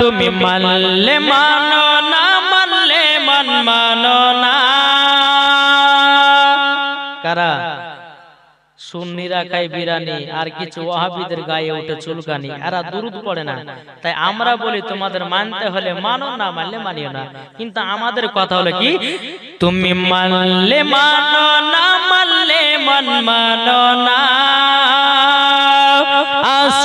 তুমি মানলে মানো না, মানলে মন মানো না। কারা? তাই আমরা বলি, তোমাদের মানতে হলে মানো মানলে কিন্তু আমাদের কথা হলো কি? তুমি মানলে মানো না, মানলে মন মানো না।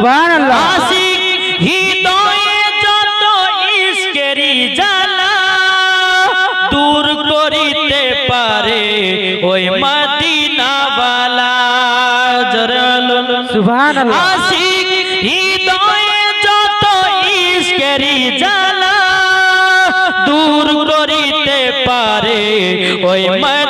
জরলুন সুবহানাল্লাহ। আশিক হৃদয়ে যত ইশকেরি জ্বালা দূর করিতে পারে ওই মদিনাওয়ালা। জরলুন সুবহানাল্লাহ। আশিক হৃদয়ে যত ইশকেরি জ্বালা দূর করিতে পারে ওই মদিনাওয়ালা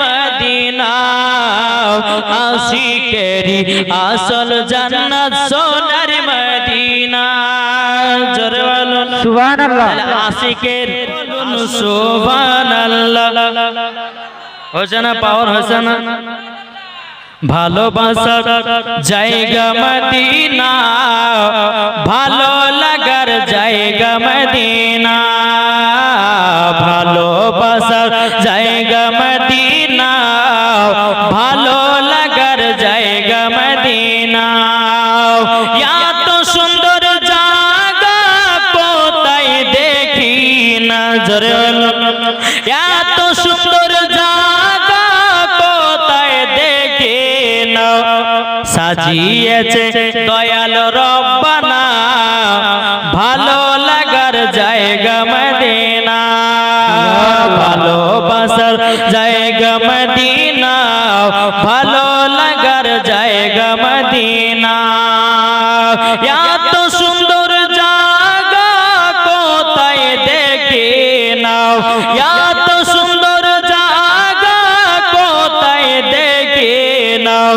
মদিনা আশিকেরি আসল জান্নাত সোনার মদিনা। জোরে বলুন সুবহানাল্লাহ। আশিকের সুবহানাল্লাহ। হয়েছে না পাওয়ার হয়েছে না? ভালোবাসার জায়গা মদিনা ভালো লাগার জায়গা মদিনা। ভালোবাসার জায়গা সাজিয়েছে দয়াল রব্বানা। ভালো লাগার জায়গা মদিনা। ভালোবাসার জায়গা মদিনা। ভালো লাগার জায়গা মদিনা। এত সুন্দর জায়গা কোথায় দেখে নাও। এত সুন্দর জায়গা কোথায় দেখে নাও।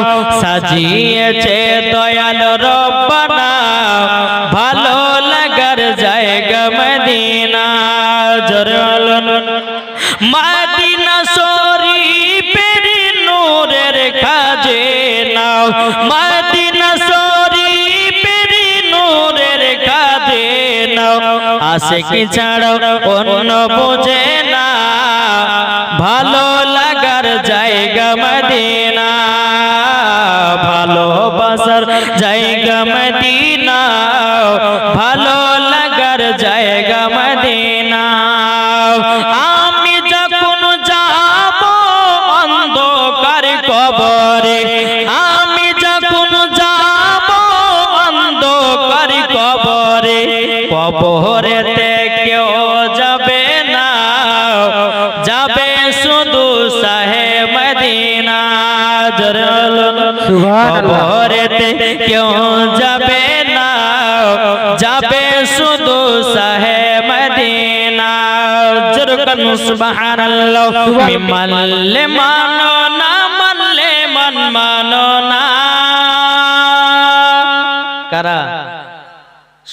সাজিয়েছে দয়াল রব্বানা। ভালো লাগার জায়গা মদিনা। জরলন মাদিনা শরীফের নূরের কাজে নাও মাদিনা শরীফের নূরের কাজে নাও আসে কি ছাড়ো অন্য বোঝে যাবে শুধু সাহে মদিনা সুবহানাল্লাহ কবরেতে কেউ যাবে না যাবে শুধু সাহে মদিনা জরকন সুবহানাল্লাহ তুমি মানলে মানো না মানলে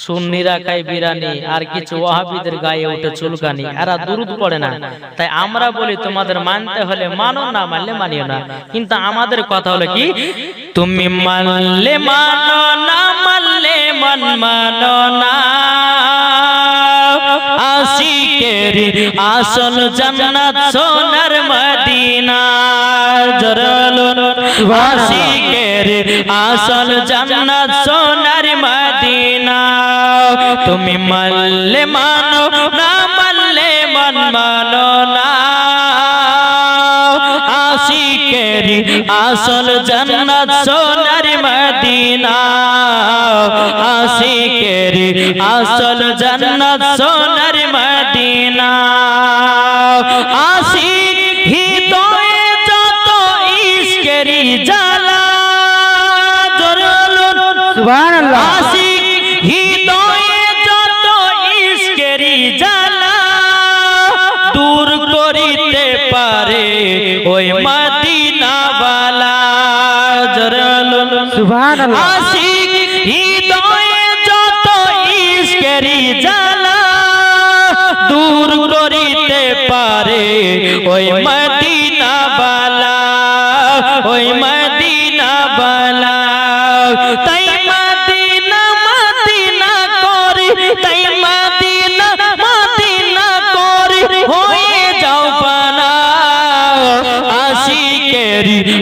সুন্নিরা খায় বিরানি আর কিছু ওয়াহাবিদের গায়ে উঠে চুলকানি এরা দুরুদ পড়ে না। তাই আমরা বলি তোমাদের মানতে হলে মানো না মানলে মানিও না। কিন্তু আমাদের কথা হলো কি? তুমি মানলে মানো না মানলে মন মানো না। আশিকের আসল জান্নাত সোনার মদিনা। জরলুন আশিকের আসল জান্নাত সোনার মদিনা তুমি মানলে মানো না মানলে মন মানো না। আশিকের আসল জান্নাত সোনার মদিনা। আশিকের আসল জান্নাত সোনার মদিনা। আশিক হৃদয়ে যত ইশকেরি জ্বালা জরলুন সুবহানাল্লাহ। আশিক যত ওই মদিনাওয়ালা জরাল সুবহানাল্লাহ। আশিক হৃদয়ে যত ইশকেরি জ্বালা দূর করিতে পারে ওই মদিনাওয়ালা ওই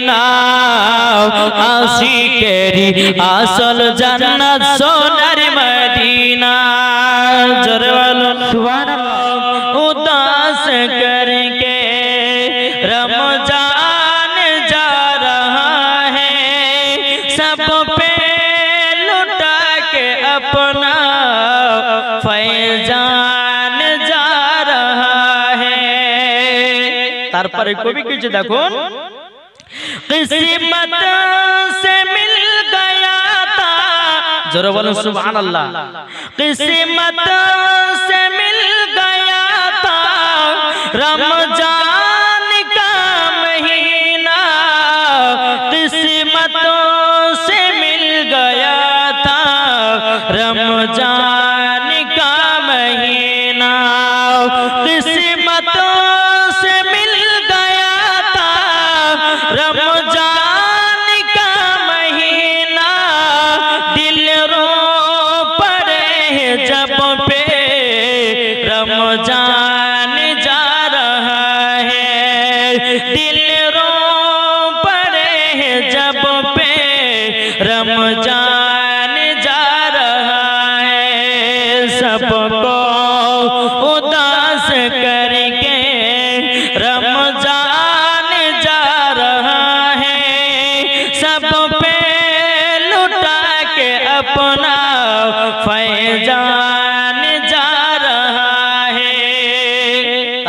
ملا آسی کیری آسل جنت سونر مدینہ جروال سبحان اللہ اداس کر کے رمضان جا رہا ہے سب پہ لٹا کے اپنا فیضان جا رہا ہے তারপরে কবি কিছু দেখুন? কিসমত সে মিল গয়া তা। জোরে বলুন সুবহানাল্লাহ। কিসমত সে মিল গয়া তা। রমজান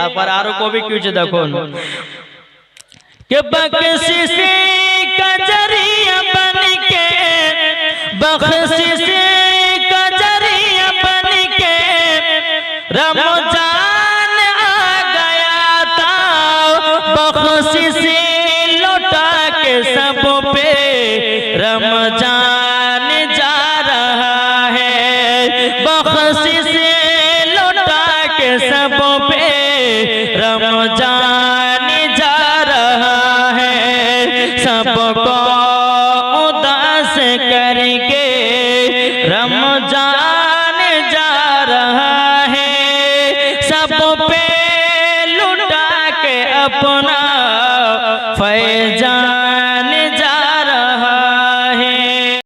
তারপর আরো কবি কিছু দেখুন کہ بخشی سے کجریا بن کے بخشی سے کجریا بن کے رمضان آ گیا تھا۔ بخشی سے